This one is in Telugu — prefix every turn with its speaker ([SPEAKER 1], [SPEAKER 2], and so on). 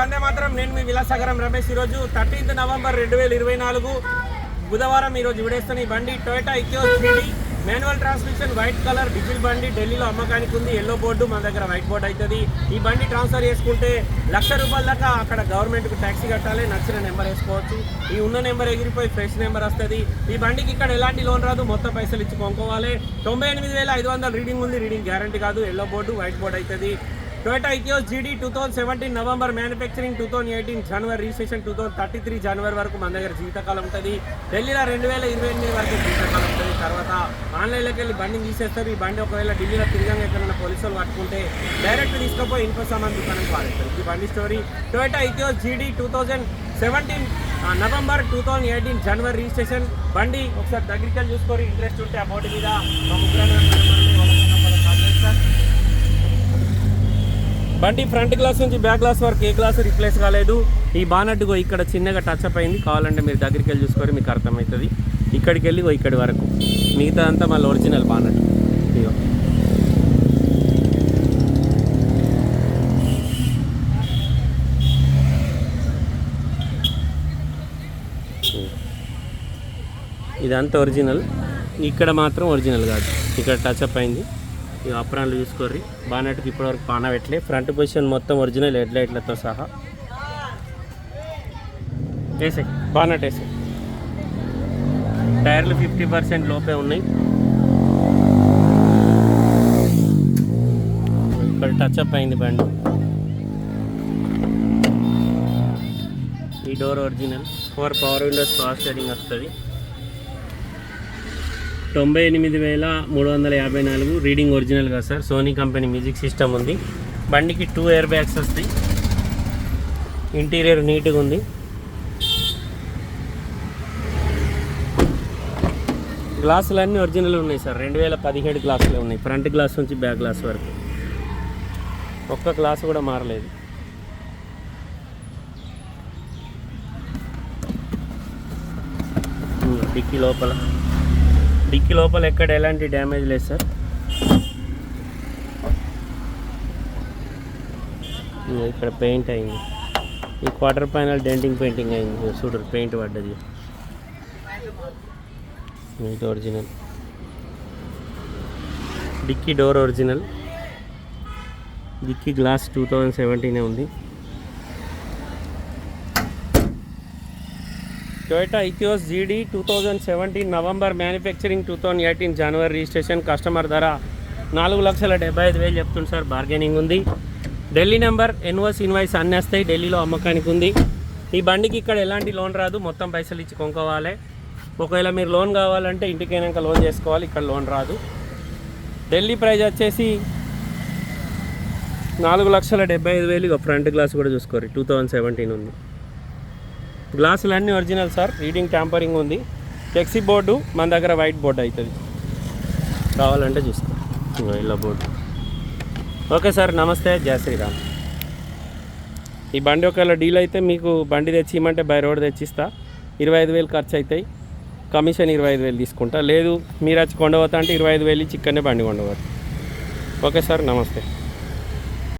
[SPEAKER 1] వందే మాత్రం. నేను మీ విలాసాగరం రమేష్. ఈరోజు థర్టీన్త్ నవంబర్ రెండు వేల ఇరవై నాలుగు బుధవారం ఈరోజు విడేస్తున్న ఈ బండి Toyota Etios three D manual transmission white colour diesel బండి ఢిల్లీలో అమ్మకానికి ఉంది. ఎల్లో బోర్డు మన దగ్గర వైట్ బోర్డు అవుతుంది ఈ బండి ట్రాన్స్ఫర్ చేసుకుంటే లక్ష రూపాయల దాకా అక్కడ గవర్నమెంట్కి ట్యాక్సీ కట్టాలి. నచ్చిన నెంబర్ వేసుకోవచ్చు. ఈ ఉన్న నెంబర్ ఎగిరిపోయి ఫ్రెష్ నెంబర్ వస్తుంది. ఈ బండికి ఇక్కడ ఎలాంటి లోన్ రాదు. మొత్తం పైసలు ఇచ్చి కొనుక్కోవాలి. తొంభై ఎనిమిది వేల ఐదు వందల రీడింగ్ ఉంది. రీడింగ్ గ్యారంటీ కాదు. ఎల్లో బోర్డు వైట్ బోర్డు అవుతుంది Toyota Etios GD two thousand seventeen November manufacturing two thousand eighteen జనవరి registration two thousand thirty three జనవరి వరకు మన దగ్గర జీవితకాలం ఉంటుంది. ఢిల్లీలో రెండు వేల ఇరవై ఎనిమిది వరకు జీవితకాలం ఉంటుంది. తర్వాత ఆన్లైన్లోకి వెళ్ళి బండిని తీసేస్తారు. ఈ బండి ఒకవేళ ఢిల్లీలో తిరిగాక ఎక్కడైనా పోలీసులు పట్టుకుంటే డైరెక్ట్ తీసుకుపోయి ఇన్ఫో సామాన్ దుకాణం పాలిస్తారు ఈ బండి story. Toyota Etios GD two thousand seventeen November two thousand eighteen జనవరి రిజిస్ట్రేషన్ బండి ఒకసారి దగ్గరికి వెళ్ళి చూసుకొని ఇంట్రెస్ట్ ఉంటే ఆ బోర్డు మీద మా ముగ్గురు బండి ఫ్రంట్ గ్లాస్ నుంచి బ్యాక్ గ్లాస్ వరకు ఏ గ్లాస్ రిప్లేస్ కాలేదు. ఈ బానట్టుగో ఇక్కడ చిన్నగా టచ్ అప్ అయింది. కావాలంటే మీరు దగ్గరికి వెళ్ళి చూసుకొని మీకు అర్థమవుతుంది. ఇక్కడికి వెళ్ళి గో ఇక్కడి వరకు. మిగతా అంతా మళ్ళీ ఒరిజినల్ బానట్. ఇగో ఇదంతా ఒరిజినల్ ఇక్కడ మాత్రం ఒరిజినల్ కాదు. ఇక్కడ టచ్ అప్ అయింది. ఈ అప్రాన్లు చూసుకోర్రి బానెట్కి ఇప్పటివరకు పాన పెట్టలే. ఫ్రంట్ పొజిషన్ మొత్తం ఒరిజినల్ హెడ్ లైట్లతో సహా. వేసాయి బానెట్ వేసాయి. టైర్లు ఫిఫ్టీ పర్సెంట్ లోపే ఉన్నాయి. ఇక్కడ టచ్ అప్ అయింది బండి. ఈ door original. Four power windows power steering వస్తుంది. తొంభై ఎనిమిది వేల మూడు వందల యాభై నాలుగు రీడింగ్ ఒరిజినల్ కదా sir. Sony company music system ఉంది. బండికి టూ ఎయిర్ బ్యాగ్స్ వస్తాయి. ఇంటీరియర్ నీట్గా ఉంది. గ్లాసులు అన్నీ ఒరిజినల్ ఉన్నాయి సార్. రెండు వేల పదిహేడు గ్లాసులు ఉన్నాయి. ఫ్రంట్ గ్లాస్ నుంచి బ్యాక్ గ్లాస్ వరకు. ఒక్క గ్లాస్ కూడా మారలేదు. Hmm, డిక్కీ లోపల. డిక్కీ లోపల ఎక్కడ ఎలాంటి డ్యామేజ్ లేదు సార్. ఇక్కడ పెయింట్ అయింది. ఈ క్వార్టర్ ఫైనల్ డెంటింగ్ పెయింటింగ్ అయింది చూడరు పెయింట్ పడ్డది. ఇది original. Dicky door original. Dicky glass two thousand సెవెంటీనే ఉంది. Toyota Etios GD two thousand seventeen November manufacturing two thousand eighteen జనవరి రిజిస్ట్రేషన్ కస్టమర్ ధర నాలుగు లక్షల డెబ్బై ఐదు వేలు చెప్తుంది సార్. బార్గెనింగ్ ఉంది. ఢిల్లీ నెంబర్ ఎన్వోస్ ఇన్వాయిస్ అన్నీ వస్తాయి. ఢిల్లీలో అమ్మకానికి ఉంది. ఈ బండికి ఇక్కడ ఎలాంటి లోన్ రాదు. మొత్తం పైసలు ఇచ్చి కొనుక్కోవాలి. ఒకవేళ మీరు లోన్ కావాలంటే ఇంటికైనాక లోన్ చేసుకోవాలి. ఇక్కడ లోన్ రాదు. ఢిల్లీ ప్రైజ్ వచ్చేసి నాలుగు లక్షల డెబ్బై ఐదు వేలు. ఫ్రంట్ గ్లాస్ కూడా చూసుకోరు టూ థౌజండ్ సెవెంటీన్ ఉంది. గ్లాసులు అన్నీ ఒరిజినల్ సార్. రీడింగ్ ట్యాంపరింగ్ ఉంది. ఫ్లెక్సీ బోర్డు మన దగ్గర వైట్ బోర్డు అవుతుంది కావాలంటే చూసుకో. ఇగో ఇలా బోర్డు. ఓకే సార్ నమస్తే. జయ శ్రీరామ్. ఈ బండి ఒకవేళ డీల్ అయితే మీకు బండి తెచ్చి ఇమ్మంటే బై రోడ్ తెచ్చిస్తా. ఇరవై ఐదు వేలు ఖర్చు అవుతాయి కమిషన్ ఇరవై ఐదు వేలు తీసుకుంటా. లేదు మీరు వచ్చి కొండపోతా అంటే ఇరవై ఐదు వేలు చిక్కనే బండి కొండవచ్చు ఓకే సార్ నమస్తే.